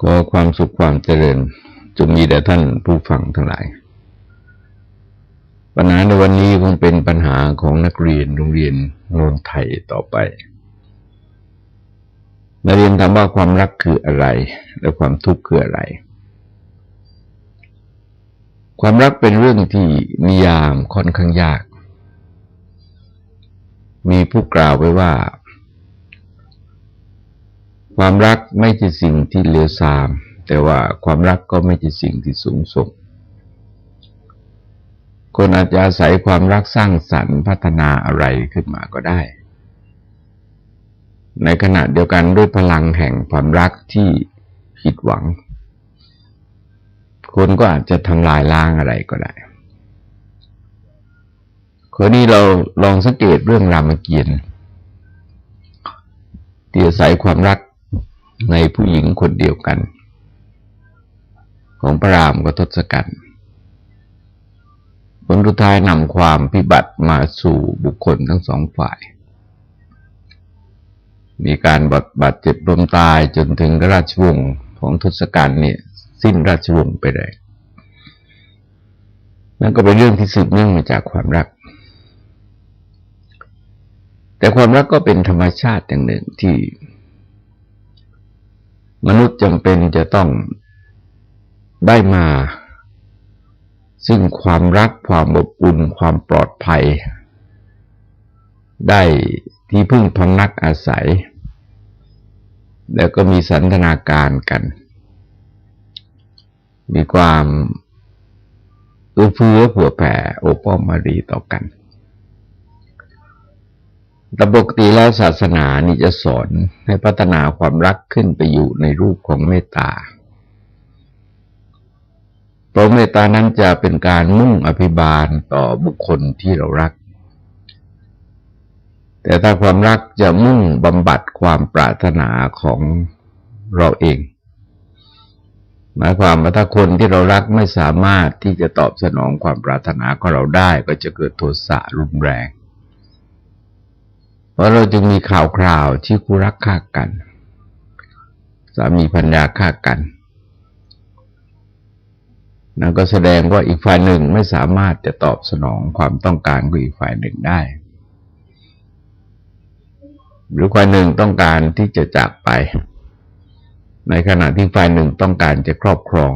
ขอความสุขความเจริญจงมีแด่ท่านผู้ฟังทั้งหลาย ปัญหาในวันนี้คงเป็นปัญหาของนักเรียนโรงเรียนโนนไทยต่อไป นักเรียนถามว่าความรักคืออะไร และความทุกข์คืออะไร ความรักเป็นเรื่องที่นิยามค่อนข้างยาก มีผู้กล่าวไว้ว่า ความรักไม่ใช่สิ่งที่เลวทราม แต่ว่าความรักก็ไม่ใช่สิ่งที่สูงส่ง คนอาจจะอาศัยความรักสร้างสรรค์พัฒนาอะไรขึ้นมาก็ได้ ในขณะเดียวกันด้วยพลังแห่งความรักที่ผิดหวัง คนก็อาจจะทำลายล้างอะไรก็ได้คนนี้เราลองสังเกตเรื่องรามเกียรติที่อาศัยความรัก ในผู้หญิงคนเดียวกัน ของพระรามกับทศกัณฐ์ผลสุดท้ายนำความพิบัติมาสู่บุคคลทั้งสองฝ่าย มีการบาดบาดเจ็บรมตายจนถึงราชวงศ์ของทศกัณฐ์เนี่ยสิ้นราชวงศ์ไปเลยนั่นก็เป็นเรื่องที่สืบเนื่องมาจากความรัก แต่ความรักก็เป็นธรรมชาติอย่างหนึ่งที่ มนุษย์จำเป็นจะต้องได้มา ซึ่งความรักความอบอุ่นความปลอดภัย ได้ที่พึ่งพำนักอาศัย แล้วก็มีสันทนาการกัน มีความเอื้อเฟื้อเผื่อแผ่โอป้อมมารีต่อกัน แต่ปกติแล้วศาสนานี่จะสอนให้พัฒนาความรักขึ้นไปอยู่ในรูปของเมตตา เพราะเมตตานั้นจะเป็นการมุ่งอภิบาลต่อบุคคลที่เรารัก แต่ถ้าความรักจะมุ่งบำบัดความปรารถนาของเราเอง หมายความว่าถ้าคนที่เรารักไม่สามารถที่จะตอบสนองความปรารถนาของเราได้ก็จะเกิดโทสะรุนแรง เพราะเราจึงมีข่าวคราวที่คู่รักฆ่ากัน สามีพัญญาฆ่ากันนั่นก็แสดงว่าอีกฝ่ายหนึ่งไม่สามารถจะตอบสนองความต้องการของอีกฝ่ายหนึ่งได้ หรือฝ่ายหนึ่งต้องการที่จะจากไป ในขณะที่ฝ่ายหนึ่งต้องการจะครอบครอง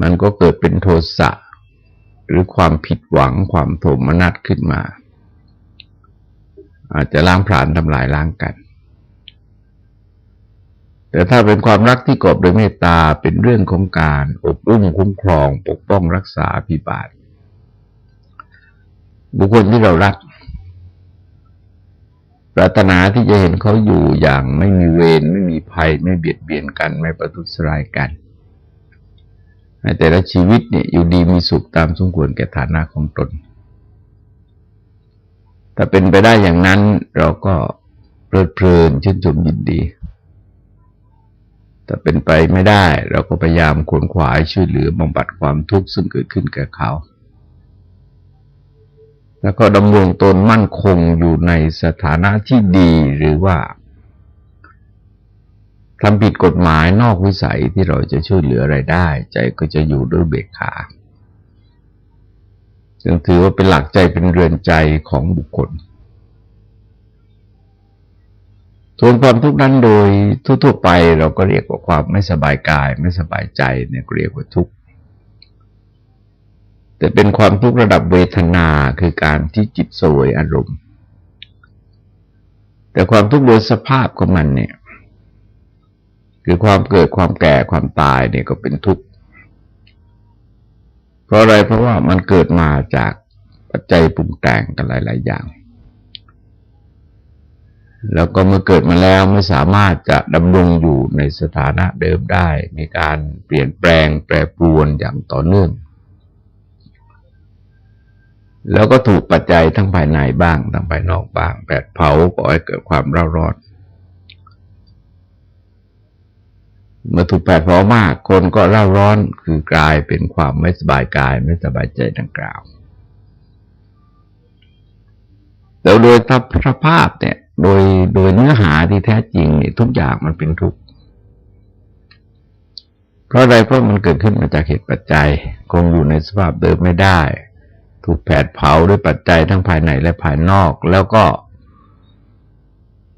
มันก็เกิดเป็นโทสะหรือความผิดหวังความโทมนัสขึ้นมา อาจจะล้างผลาญทำลายล้างกัน แต่ถ้าเป็นความรักที่กอบโดยเมตตาเป็นเรื่องของการอบอุ้มคุ้มครอง ปกป้องรักษาพิบาลบุคคลที่เรารักปรารถนาที่จะเห็นเขาอยู่อย่างไม่มีเวรไม่มีภัย ไม่เบียดเบียนกัน ไม่ประทุษร้ายกันให้แต่ละชีวิตเนี่ยอยู่ดีมีสุขตามสมควรแก่ฐานะของตน ถ้าเป็นไปได้อย่างนั้นเราก็เพลิดเพลินชื่นชมยินดีถ้าเป็นไปไม่ได้ เราก็พยายามขวนขวายช่วยเหลือบำบัดความทุกข์ซึ่งเกิดขึ้นแก่เขา แล้วก็ดำรงตนมั่นคงอยู่ในสถานะที่ดีหรือว่าทำผิดกฎหมายนอกวิสัยที่เราจะช่วยเหลืออะไรได้ ใจก็จะอยู่ด้วยเบกขา ซึ่งถือว่าเป็นหลักใจเป็นเรือนใจของบุคคลส่วนความทุกข์นั้นโดยทั่วๆไปเราก็เรียกว่าความไม่สบายกาย ไม่สบายใจเนี่ยเรียกว่าทุกข์แต่เป็นความทุกข์ระดับเวทนาคือการที่จิตสวยอารมณ์ แต่ความทุกข์โดยสภาพของมันเนี่ย คือความเกิดความแก่ความตายเนี่ยก็เป็นทุกข์ ราะอะไรเพราะว่ามันเกิดมาจากปัจจัยปรุงแต่งกันหลาย ๆ อย่าง แล้วก็เมื่อเกิดมาแล้วไม่สามารถจะดำรงอยู่ในสถานะเดิมได้ มีการเปลี่ยนแปลงแปรปรวนอย่างต่อเนื่อง แล้วก็ถูกปัจจัยทั้งภายในบ้างทั้งภายนอกบ้างแผดเผาก่อให้เกิดความเร่าร้อน เมื่อถูกแผดเผามาก คนก็เร่าร้อนคือกลายเป็นความไม่สบายกายไม่สบายใจดังกล่าวแต่โดยสภาพเนี่ย โดยโดยเนื้อหาที่แท้จริงเนี่ยทุกอย่างมันเป็นทุกข์เพราะอะไรเพราะมันเกิดขึ้นมาจากเหตุปัจจัย คงอยู่ในสภาพเดิมไม่ได้ ถูกแผดเผาด้วยปัจจัยทั้งภายในและภายนอก แล้วก็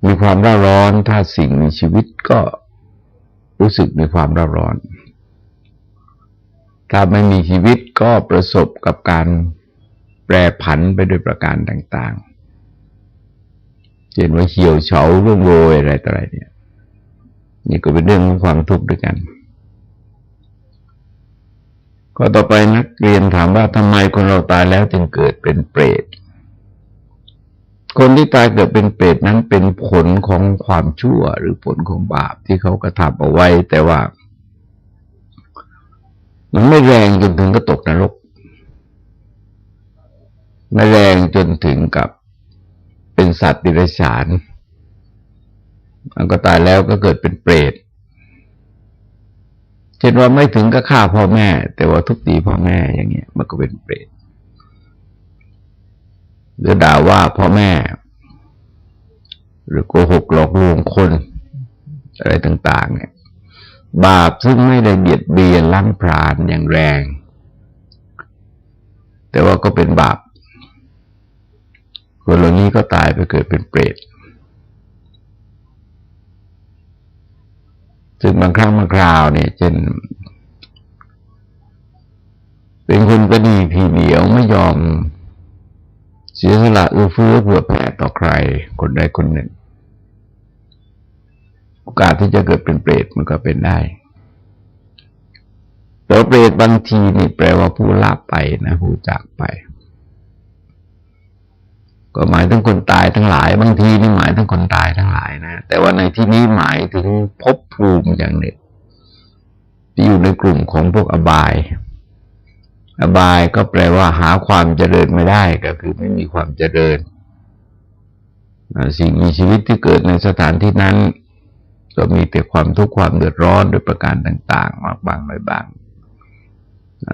มีความร่าร้อนถ้าสิ่งมีชีวิตก็ รู้สึกมีความร่าร้อน ถ้าไม่มีชีวิตก็ประสบกับการแปรผันไปด้วยประการต่างๆเช่นว่าเหี่ยวเฉาร่วงโรยอะไรต่ออะไรเนี่ย นี่ก็เป็นเรื่องของความทุกข์ด้วยกัน ก็ต่อไปนักเรียนถามว่าทำไมคนเราตายแล้วจึงเกิดเป็นเปรต คนที่ตายเกิดเป็นเปรตนั้นเป็นผลของความชั่วหรือผลของบาปที่เขากระทำเอาไว้ แต่ว่า มันไม่แรงจนถึงก็ตกนรกไม่แรงจนถึงกับเป็นสัตว์ดิเรกชันมันก็ตายแล้วก็เกิดเป็นเปรตเช่นว่าไม่ถึงกับฆ่าพ่อแม่ แต่ว่าทุบตีพ่อแม่อย่างเงี้ย มันก็เป็นเปรต หรือด่าว่าพ่อแม่ หรือโกหกหลอกลวงคน อะไรต่าง ๆ เนี่ย บาปซึ่งไม่ได้เบียดเบียนล้างพรานอย่างแรง แต่ว่าก็เป็นบาปคนเหล่านี้ก็ตายไปเกิดเป็นเปรตซึ่งบางครั้งบางคราวเนี่ยเช่นเป็นคนก็ดีทีเดียวไม่ยอม เสียสละเอื้อเฟื้อเผื่อแผ่ต่อใครคนใดคนหนึ่ง โอกาสที่จะเกิดเป็นเปรตมันก็เป็นได้แต่เปรตบางทีนี่แปลว่าผู้ลาบไปนะผู้จากไป ก็หมายถึงคนตายทั้งหลาย บางทีนี่หมายถึงคนตายทั้งหลายนะ แต่ว่าในที่นี้หมายถึงภพภูมิอย่างหนึ่งที่อยู่ในกลุ่มของพวกอบาย อบายก็แปลว่าหาความเจริญไม่ได้ก็คือไม่มีความเจริญ สิ่งมีชีวิตที่เกิดในสถานที่นั้น ก็มีแต่ความทุกข์ความเดือดร้อนโดยประการต่าง ๆ มากบางไม่บาง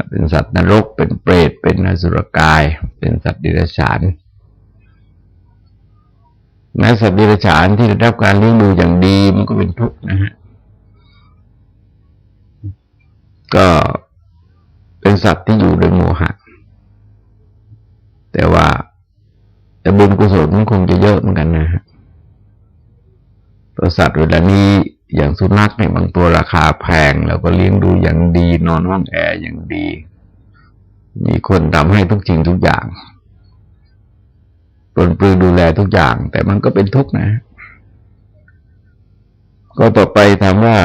เป็นสัตว์นรก เป็นเปรต เป็นนสุรกาย เป็นสัตว์ดิรัจฉานแม้สัตว์ดิบฉานที่ได้รับการเลี้ยงดูอย่างดีมันก็เป็นทุกข์นะฮะก็ เป็นสัตว์ที่อยู่โดยโมหะ แต่ว่าแต่บุญกุศลมันคงจะเยอะเหมือนกันนะฮะตัวสัตว์เวลานี้อย่างสุนัขเนี่ยบางตัวราคาแพง แล้วก็เลี้ยงดูอย่างดีนอนห้องแอร์อย่างดี มีคนทำให้ทุกสิ่งทุกอย่างปลนปลือดูแลทุกอย่าง แต่มันก็เป็นทุกข์นะ ก็ต่อไปถามว่า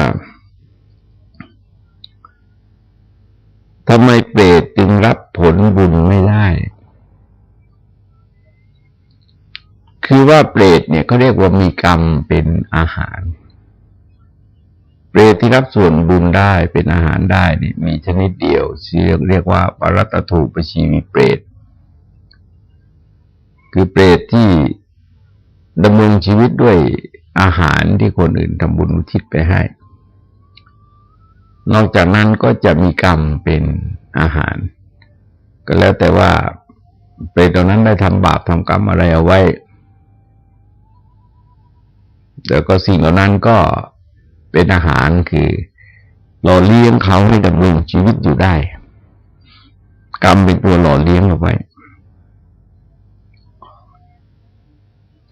ทำไมเปรตจึงรับผลบุญไม่ได้ คือว่าเปรตเนี่ยเขาเรียกว่ามีกรรมเป็นอาหาร เปรตที่รับส่วนบุญได้เป็นอาหารได้นี่มีชนิดเดียวเรียกว่าปรัตถูปชีวิเปรต คือเปรตที่ดำรงชีวิตด้วยอาหารที่คนอื่นทำบุญอุทิศไปให้ นอกจากนั้นก็จะมีกรรมเป็นอาหาร ก็แล้วแต่ว่าเปรตตรงนั้นได้ทำบาปทำกรรมอะไรเอาไว้แล้วก็สิ่งเหล่านั้นก็เป็นอาหารคือหล่อเลี้ยงเขาให้ดำรงชีวิตอยู่ได้ กรรมเป็นตัวหล่อเลี้ยงเอาไว้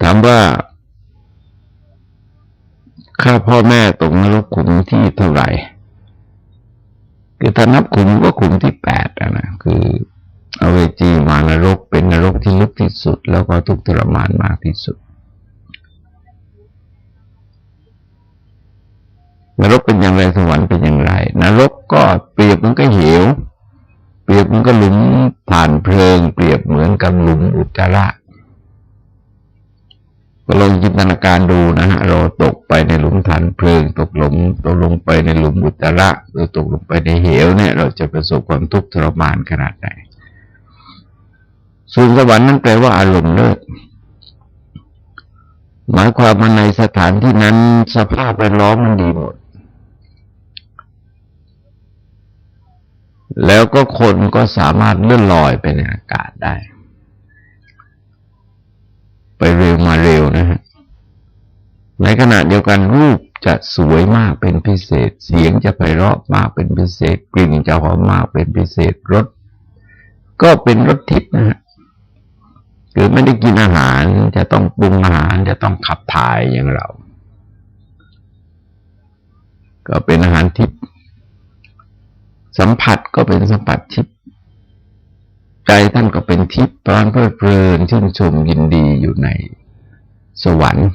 ถามว่าข้าพ่อแม่ตกนรกขุมที่เท่าไหร่ คือถ้านับขุมก็ขุมที่แปดนะคือเอาเวจีมานรกเป็นนรกที่ลึกที่สุด แล้วก็ทุกทรมานมากที่สุด นรกเป็นอย่างไรสวรรค์เป็นอย่างไร นรกก็เปรียบมันก็เหว เปรียบมันก็หลุมผ่านเพลิง เปรียบเหมือนกับหลุมอุจจาระ ก็ลองจินตนาการดูนะฮะเราตกไปในหลุมฐานเพลิง ตกหลุมตกลงไปในหลุมอุจจาระหรือตกลงไปในเหวเนี่ย เราจะประสบความทุกข์ทรมานขนาดไหนส่วนสวรรค์นั้นแปลว่าอารมณ์เลิศหมายความว่าในสถานที่นั้นสภาพแวดล้อมมันดีหมด แล้วก็คนก็สามารถเลื่อนลอยไปในอากาศได้ เร็วมาเร็วนะฮะในขณะเดียวกันรูปจะสวยมากเป็นพิเศษ เสียงจะไพเราะมากเป็นพิเศษ กลิ่นจะหอมมากเป็นพิเศษรสก็เป็นรสทิพย์นะฮะคือไม่ได้กินอาหารจะต้องปรุงอาหารจะต้องขับถ่ายอย่างเรา ก็เป็นอาหารทิพย์สัมผัสก็เป็นสัมผัสทิพย์ ใจท่านก็เป็นทิพย์ปรานเพลิดเพลินชื่นชมยินดีอยู่ในสวรรค์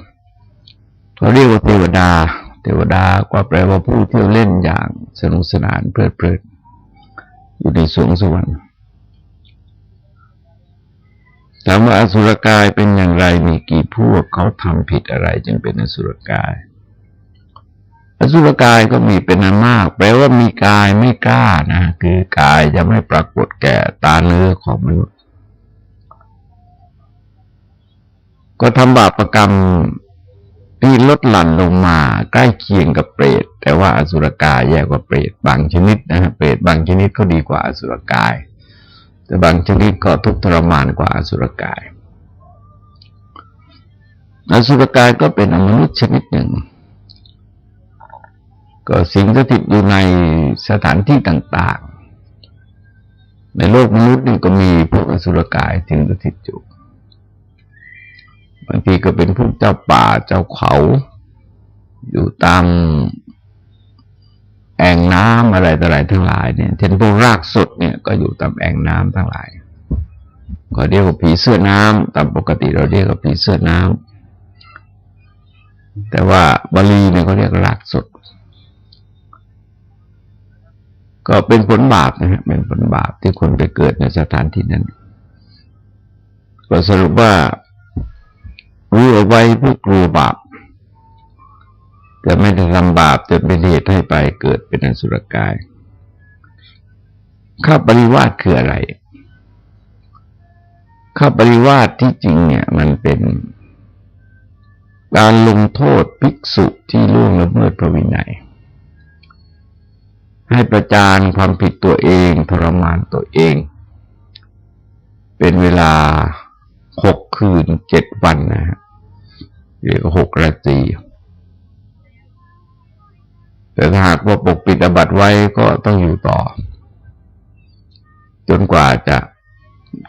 เขาเรียกว่าเทวดา เทวดาก็แปลว่าผู้เที่ยวเล่นอย่างสนุกสนานเพลิดเพลินอยู่ในสวงสวรรค์ถามว่าอสุรกายเป็นอย่างไรมีกี่พวกเขาทำผิดอะไรจึงเป็นอสุรกาย อสุรกายก็มีเป็นอันมาก แปลว่ามีกายไม่กล้านะคือกายจะไม่ปรากฏแก่ตาเนื้อของมนุษย์ ก็ทำบาปรกรรมที่ลดหลั่นลงมาใกล้เคียงกับเปรต แต่ว่าอสุรกายแย่กว่าเปรตบางชนิดนะฮะเปรตบางชนิดก็ดีกว่าอสุรกาย แต่บางชนิดก็ทุกข์ทรมานกว่าอสุรกาย อสุรกายก็เป็นอมนุษย์ชนิดหนึ่ง ก็สิงสถิตอยู่ในสถานที่ต่าง ๆ ในโลกมนุษย์นี่ก็มีพวกอสุรกายสิงสถิตอยู่บางทีก็เป็นพวกเจ้าป่าเจ้าเขา อยู่ตามแอ่งน้ำอะไรต่ออะไรทั้งหลายเนี่ยเช่นพวกรากสดเนี่ยก็อยู่ตามแอ่งน้ำทั้งหลาย ก็เรียกว่าผีเสื้อน้ำตามปกติเราเรียกว่าผีเสื้อน้ำแต่ว่าบาลีเนี่ยเขาเรียกรากสด ก็เป็นผลบาปนะฮะเป็นผลบาปที่คนไปเกิดในสถานที่นั้น ก็สรุปว่ารู้เอาไว้เพื่อกลัวบาปแต่ไม่ได้ทำบาปจนเป็นเหตุให้ไปเกิดเป็นอสุรกายข้าปริวาสคืออะไรข้าปริวาสที่จริงเนี่ย มันเป็นการลงโทษภิกษุที่ล่วงละเมิดพระวินัย ให้ประจานความผิดตัวเองทรมานตัวเอง เป็นเวลาหกคืนเจ็ดวันนะฮะเรียกหกราตรีแต่ถ้าหากว่าปกปิดอบัตไว้ก็ต้องอยู่ต่อ จนกว่าจะ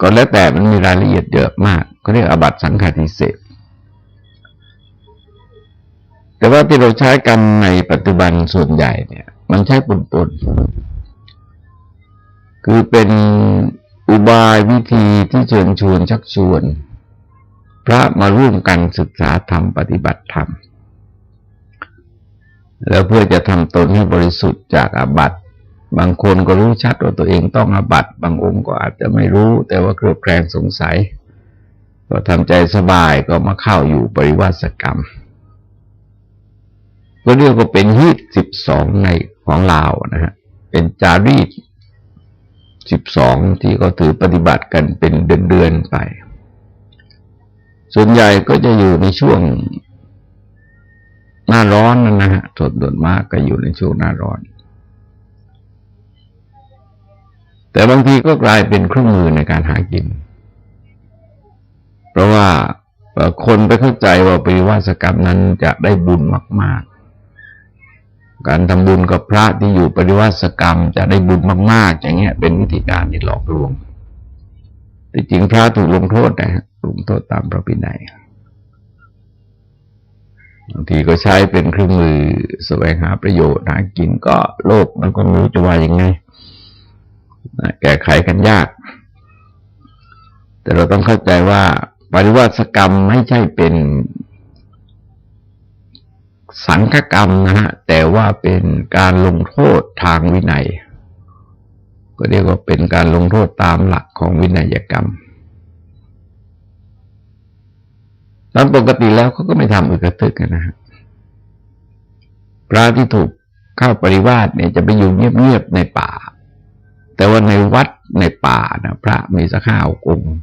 ก็แล้วแต่มันมีรายละเอียดเยอะมากก็เรียกอบัตสังฆาทิเศษแต่ว่าที่เราใช้กันในปัจจุบันส่วนใหญ่เนี่ย มันใช้ปนปนคือเป็นอุบายวิธีที่เชิญชวนชักชวน พระมาร่วมกันศึกษาธรรมปฏิบัติธรรม แล้วเพื่อจะทำตนให้บริสุทธิ์จากอาบัติ บางคนก็รู้ชัดว่าตัวเองต้องอาบัติ บางองค์ก็อาจจะไม่รู้ แต่ว่าเครือบแคลงสงสัย ก็ทำใจสบายก็มาเข้าอยู่ปริวาสกรรม ก็เรียกว่าเป็นฮีตสิบสองใน ของลาวนะฮะเป็นจารีตสิบสองที่เขาถือปฏิบัติกันเป็นเดือนๆไป ส่วนใหญ่ก็จะอยู่ในช่วงหน้าร้อนนั่นนะฮะส่วนส่วนมากก็อยู่ในช่วงหน้าร้อน แต่บางทีก็กลายเป็นเครื่องมือในการหากิน เพราะว่าคนไปเข้าใจว่าปริวาสกรรมนั้นจะได้บุญมาก การทำบุญกับพระที่อยู่ปริวาสกรรม จะได้บุญมาก ๆ อย่างเงี้ย เป็นวิธีการที่หลอกลวงแต่จริงพระถูกลงโทษนะลงโทษตามพระพินัยบางทีก็ใช้เป็นเครื่องมือแสวงหาประโยชน์หากินก็โลกมันก็ไม่รู้จะว่ายังไงแก้ไขกันยาก แต่เราต้องเข้าใจว่าปริวาสกรรมไม่ใช่เป็น สังฆกรรมนะฮะแต่ว่าเป็นการลงโทษทางวินัย ก็เรียกว่าเป็นการลงโทษตามหลักของวินัยกรรมตามปกติแล้วเขาก็ไม่ทำอึกระทึกกันนะฮะพระที่ถูกเข้าปริวาสเนี่ยจะไปอยู่เงียบๆในป่า แต่ว่าในวัดในป่านะพระมีสักห้าองค์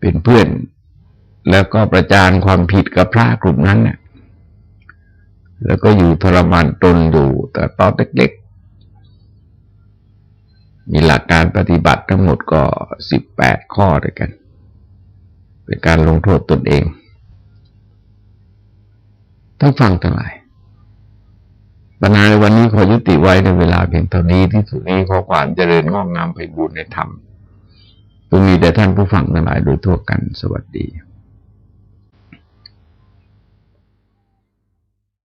เป็นเพื่อน แล้วก็ประจานความผิดกับพระกลุ่มนั้นเนี่ย แล้วก็อยู่ทรมานตนอยู่แต่ตอนเล็กๆ มีหลักการปฏิบัติทั้งหมดก็สิบแปดข้อด้วยกัน เป็นการลงโทษตนเองต้องฟังทั้งหลายปัญหาในวันนี้ขอยุติไว้ในเวลาเพียงเท่านี้ที่สุดนี้ขอความเจริญงอกงามไปบูรณนธรรมจงมีแด่ท่านผู้ฟังทั้งหลายโดยทั่วกันสวัสดี